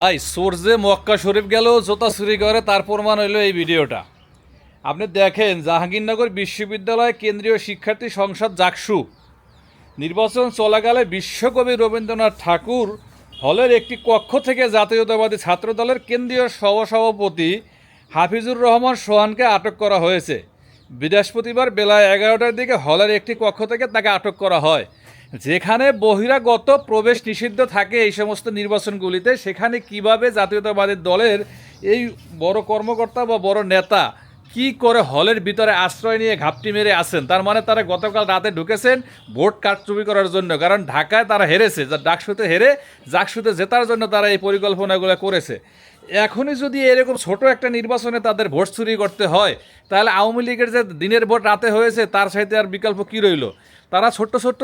ভাই সোর্সে মক্কা শরীফ গেল জোতা চুরি করে, তার প্রমাণ হইল এই ভিডিওটা। আপনি দেখেন, জাহাঙ্গীরনগর বিশ্ববিদ্যালয় কেন্দ্রীয় শিক্ষার্থী সংসদ জাকসু নির্বাচন চলাকালে বিশ্বকবি রবীন্দ্রনাথ ঠাকুর হলের একটি কক্ষ থেকে জাতীয়তাবাদী ছাত্রদলের কেন্দ্রীয় সহসভাপতি হাফিজুর রহমান সোহানকে আটক করা হয়েছে। বৃহস্পতিবার বেলা এগারোটার দিকে হলের একটি কক্ষ থেকে তাকে আটক করা হয়। যেখানে বহিরাগত প্রবেশ নিষিদ্ধ থাকে এই সমস্ত নির্বাচনগুলিতে, সেখানে কীভাবে জাতীয়তাবাদী দলের এই বড় কর্মকর্তা বা বড় নেতা কি করে হলের ভিতরে আশ্রয় নিয়ে ঘাপটি মেরে আসেন তার মানে তারা গতকাল রাতে ঢুকেছেন ভোট কারচুপি করার জন্য, কারণ ঢাকায় তারা হেরেছে, যা ডাকসুতে হেরে, জাকসুতে জেতার জন্য তারা এই পরিকল্পনাগুলো করেছে। এখনই যদি এরকম ছোট একটা নির্বাচনে তাদের ভোট চুরি করতে হয়, তাহলে আওয়ামী লীগের যে দিনের ভোট রাতে হয়েছে, তার সাথে আর বিকল্প কী রইল? তারা ছোট্ট ছোট্ট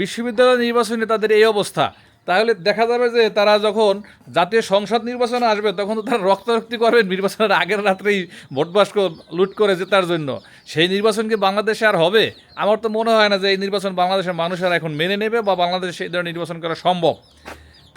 বিশ্ববিদ্যালয় নির্বাচনে তাদের এই অবস্থা। তাহলে দেখা যাবে যে তারা যখন জাতীয় সংসদ নির্বাচনে আসবে, তখন তো তারা রক্তারক্তি করবেন নির্বাচনের আগের রাত্রেই ভোট বাস্ক লুট করে জেতার জন্য। সেই নির্বাচন কি বাংলাদেশে আর হবে? আমার তো মনে হয় না যে এই নির্বাচন বাংলাদেশের মানুষ আর এখন মেনে নেবে বা বাংলাদেশে সেই ধরনের নির্বাচন করা সম্ভব।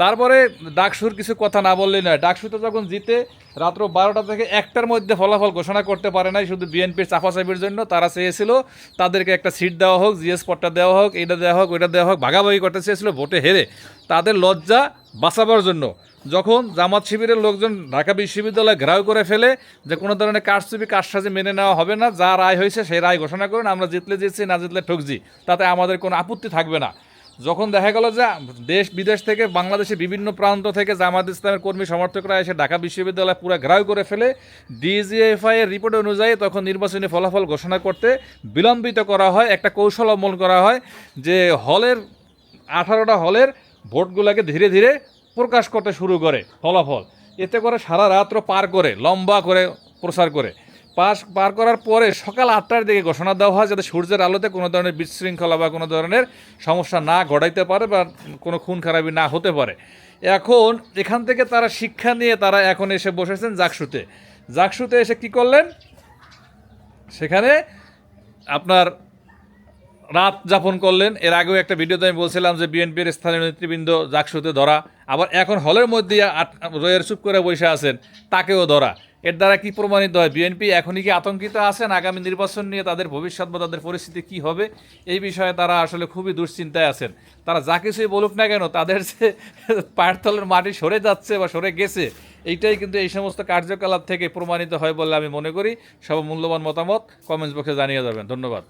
তারপরে ডাকসুর কিছু কথা না বললেই নয়। ডাকসুতে যখন জিতে, রাত্র বারোটা থেকে একটার মধ্যে ফলাফল ঘোষণা করতে পারে নাই, শুধু বিএনপির চাপাচাপির জন্য। তারা চেয়েছিল তাদেরকে একটা সিট দেওয়া হোক জিএস পট্টা দেওয়া হোক, এটা দেওয়া হোক, ওইটা দেওয়া হোক, ভাগাভাগি করতে চেয়েছিল, ভোটে হেরে। তাদের লজ্জা বাঁচাবার জন্য। যখন জামাত শিবিরের লোকজন ঢাকা বিশ্ববিদ্যালয় ঘেরাও করে ফেলে যে কোনো ধরনের কারচুপি, কারসাজি মেনে নেওয়া হবে না, যা রায় হয়েছে সেই রায় ঘোষণা করুন, আমরা জিতলে জিতছি, না জিতলে ঠকছি। তাতে আমাদের কোনো আপত্তি থাকবে না। যখন দেখা গেল যে দেশ বিদেশ থেকে বাংলাদেশের বিভিন্ন প্রান্ত থেকে জামাত ইসলামের কর্মী সমর্থকরা এসে ঢাকা বিশ্ববিদ্যালয় পুরো ঘেরাও করে ফেলে ডিজিএফআই এর রিপোর্ট অনুযায়ী তখন নির্বাচনী ফলাফল ঘোষণা করতে বিলম্বিত করা হয়, একটা কৌশল অবলম্বন করা হয় যে হলের, আঠারোটা হলের ভোটগুলোকে ধীরে ধীরে প্রকাশ করতে শুরু করে ফলাফল। এতে করে সারা রাত্র পার করে, লম্বা করে প্রচার করে। পাস পার করার পরে সকাল আটটার দিকে ঘোষণা দেওয়া হয় যাতে সূর্যের আলোতে কোনো ধরনের বিশৃঙ্খলা বা কোনো ধরনের সমস্যা না ঘটাইতে পারে বা কোনো খুন খারাপি না হতে পারে। এখন এখান থেকে তারা শিক্ষা নিয়ে তারা এখন এসে বসেছেন জাকসুতে। জাকসুতে এসে কি করলেন? সেখানে আপনার রাত যাপন করলেন। এর আগেও একটা ভিডিওতে আমি বলছিলাম যে বিএনপির স্থানীয় নেতৃবৃন্দ জাকসুতে ধরা আবার এখন হলের মধ্যে রয়ের চুপ করে বসে আছেন, তাকেও ধরা। এর দ্বারা কি প্রমাণিত হয়? বিএনপি এখনই কি আতঙ্কিত আছেন? আগামী নির্বাচন নিয়ে তাদের ভবিষ্যৎ বা তাদের পরিস্থিতি কি হবে? এই বিষয়ে তারা আসলে খুবই দুশ্চিন্তায় আছেন। তারা যা কিছুই বলুক না কেন, তাদের যে পায়ের মাটি সরে যাচ্ছে বা সরে গেছে, এইটাই কিন্তু এই সমস্ত কার্যকলাপ থেকে প্রমাণিত হয় বলে আমি মনে করি। সব মূল্যবান মতামত কমেন্টস বক্সে জানিয়ে যাবেন। ধন্যবাদ।